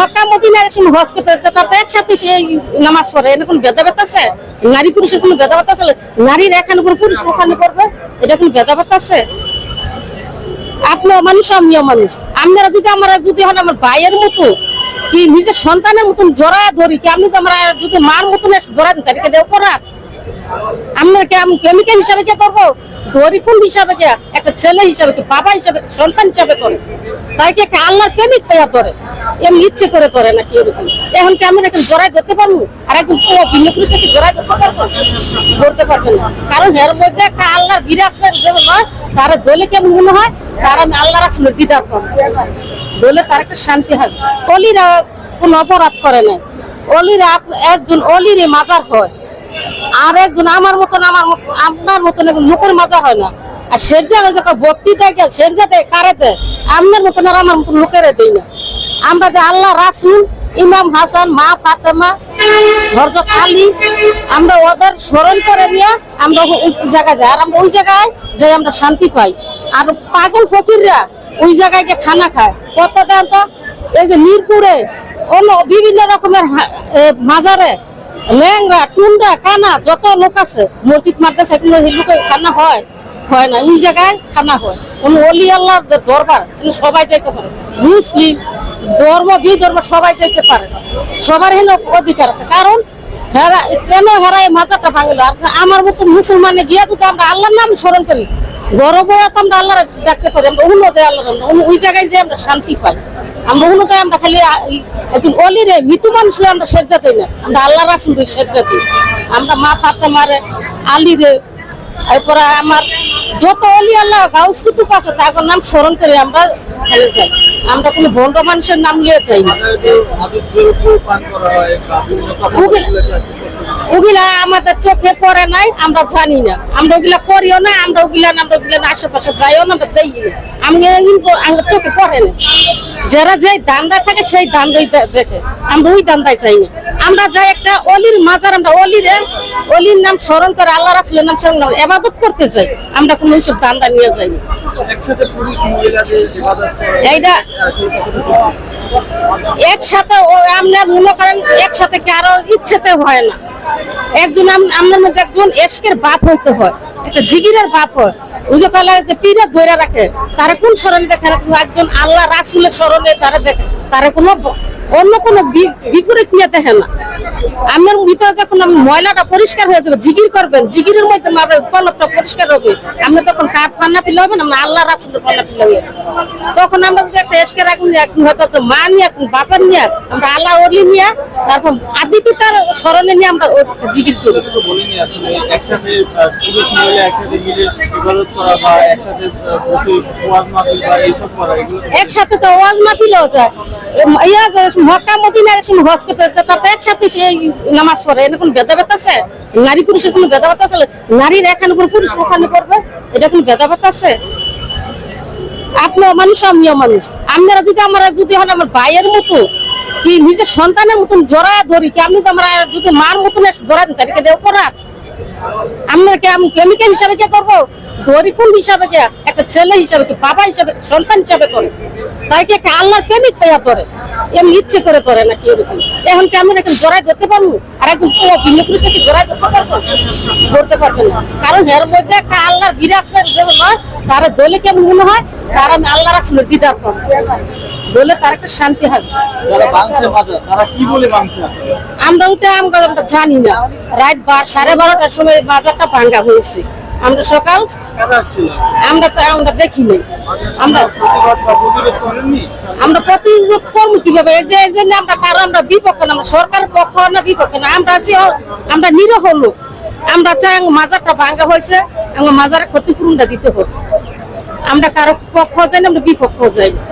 Mecca Medina এসে হজ করতে একসাথে সে নামাজ পড়ে। ভেদাভেদ আছে? নারী পুরুষের কোনো ভেদাভেদ আছে? নারীর এখানে পুরুষ ওখানে এটা কোনো ভেদাভেদ আছে? মানুষ মানুষ। আপনারা যদি যদি হন আমার ভাইয়ের মতো, কি নিজের সন্তানের মতন জড়ায় ধরি, কি আপনি তো আমরা, যদি মার মতন তাদেরকে করা আমরা কি আমি প্রেমিকা হিসাবে কে করব? ধরি কোন হিসাবে কে? একটা ছেলে হিসাবে কি? বাবা হিসাবে সন্তান হিসাবে করে? তাই কি একটা আল্লাহর প্রেমিক তৈরি করে এমনি ইচ্ছে করে করে নাকি এরকম। এখন কি আমরা এখন জড়াই ধরতে পারব? আর একদম ভিন্ন পুরুষকে জড়াই ধরতে পারব? ধরতে পারবে না। কারণ এর মধ্যে একটা আল্লাহর বিরাসের জন্য তারা দলে কেমন মনে হয়? তারা আমি আল্লাহ রাসুলের দিদার পাবো দলে তার একটা শান্তি হয়। অলিরা কোন অপরাধ করে না। অলিরা একজন অলিরে মাজার হয়। আর একজন আমার মতন, আমার আপনার মতন একজন লোকের মাজা হয় না। আর শেরজা যখন দেয় কে? শেরজা দেয়, কারে দেয়? আপনার মতন আর আমার মতন লোকের দেয় না। আমরা যে আল্লাহ রাসুল, ইমাম হাসান, মা ফাতেমা হরজত আলী, আমরা ওদের স্মরণ করে নিয়ে আমরা ওই জায়গায় যাই। আর আমরা ওই জায়গায় যাই, আমরা শান্তি পাই। আর পাগল ফকিররা ওই জায়গায় গিয়ে খানা খায়। কতটা তো এই যে মিরপুরে অন্য বিভিন্ন রকমের মাজারে ল্যাংরা টুন্ডা কানা, যত লোক আছে, মসজিদ মাদ্রাসা এগুলো লোকে খানা হয় হয় না, ওই জায়গায় খানা হয়। কোন অলি আল্লাহ দরবার সবাই যাইতে পারে মুসলিম, ধর্ম, বিধর্ম, সবাই যাইতে পারে সবার হেন অধিকার আছে। কারণ হেরা, কেন হেরা এই মাজারটা ভাঙলো আমার মতো মুসলমানে গিয়া যদি আমরা আল্লাহর নাম স্মরণ করি, গরবে তো আমরা আল্লাহ ডাকতে পারি, আমরা দেয় আল্লাহ ওই জায়গায় যে আমরা শান্তি পাই, আমরা অন্য আমরা খালি একজন অলিরে মৃত্যু মানুষ আমরা সেজা দিই না। আমরা আল্লাহ রাসুল সেজা দিই আমরা মা ফাতে মারে আলিরে, এরপরে আমার যত অলি আল্লাহ গাউস কুতুব আছে তাদের নাম স্মরণ করে আমরা চাই আমরা কোনো ভণ্ড মানুষের নাম নিয়ে চাই না। ওগুলা আমাদের চোখে পড়ে নাই আমরা জানি না। আমরা ওগুলা করিও না আমরা ওগুলা আমরা ওগুলা আশেপাশে যাইও না আমরা দেই না। আমি আমার চোখে পড়ে না। যারা যে দান্দা থাকে সেই দান্দাই দেখে। আমরা ওই দান্দায় চাই না। আমরা যাই একটা অলির মাজার আমরা অলিরে অলির নাম স্মরণ করে আল্লাহ রাসুলের নাম স্মরণ করে এবাদত করতে চাই আমরা কোনো ওইসব দান্দা নিয়ে যাই এইটা একসাথে আপনার মনে করেন একসাথে কারও ইচ্ছেতে হয় না। একজন আম- আপনার মধ্যে একজন এসকের বাপ হইতে হয়, একটা জিগিরের বাপ হয়। ওই যে কলা পীরে ধরে রাখে, তারা কোন স্মরণে দেখে একজন আল্লাহ রাসুলের স্মরণে তারা দেখে, তারা কোনো অন্য কোনো বিপরীত নিয়ে দেখে না। আপনার ভিতরে যখন ময়লাটা পরিষ্কার হয়ে যাবে জিগির করবেন জিগিরের মধ্যে আপনার কলপটা পরিষ্কার হবে। আপনি তখন কার পান্না পিলে হবেন আমরা আল্লাহ রাসুলের পিলে হয়েছে তখন আমরা যদি একটা এসকে রাখুন একদিন হয়তো একটা মা নিয়ে একদিন বাপের নিয়ে আমরা আল্লাহ অলি নিয়ে তারপর আদি পিতার স্মরণে নিয়ে আমরা জিগির করি। তো একসাথে আহ, পুরুষ মহিলা একসাথে মিলে ইবাদত করা বা একসাথে বসে ওয়াজ মাহফিল বা এইসব করা একসাথে তো ওয়াজ মাহফিলও যায়। ইয়া মক্কা মদিনা এসে হজ করতে যেতে একসাথে সে নামাজ পড়ে এর কোনো ভেদাভেদ আছে? নারী পুরুষের কোনো ভেদাভেদ আছে? নারীর এখানে কোনো পুরুষ ওখানে পড়বে? এটা কোনো ভেদাভেদ আছে? আপনিও মানুষ, আমিও মানুষ। আপনারা যদি আমরা, যদি হন আমার ভাইয়ের মতো, কি নিজের সন্তানের মতন জড়া ধরি, কি আপনি তো আমরা যদি মার মতন জড়া দিতে দেও করা? আমরা কি প্রেমিকা হিসাবে কে করব? হিসাবে কে? একটা ছেলে হিসাবে কি, বাবা হিসাবে সন্তান হিসাবে করে। তাই কি একটা আল্লাহর প্রেমিক করে ইচ্ছে করে করে নাকি এরকম? এখন কি আমরা এখন জড়াই পারব? আর একদম ভিন্ন জড়াই পারব? পারবে না। কারণ এর মধ্যে একটা আল্লাহর বিরাসের জন্য তারা দলে কেমন মনে হয়? তারা আমি আল্লাহ রাসুলের দিদার পাবো দলে তার একটা শান্তি বলে বাংছে আমরা ওটা আমরা জানি না। রাত বার সাড়ে বারোটার সময় বাজারটা ভাঙ্গা হয়েছে। আমরা সকাল আমরা তো আমরা দেখি নাই। আমরা আমরা প্রতিরোধ করব কীভাবে? এই যে এই জন্য আমরা কারও আমরা বিপক্ষ না আমরা সরকার পক্ষ না বিপক্ষ না। আমরা যে আমরা নিরহ লোক। আমরা চাই আমার মাজারটা ভাঙ্গা হয়েছে আমার মাজারের ক্ষতিপূরণটা দিতে হবে আমরা কারও পক্ষ যাই না আমরা বিপক্ষ যাই না।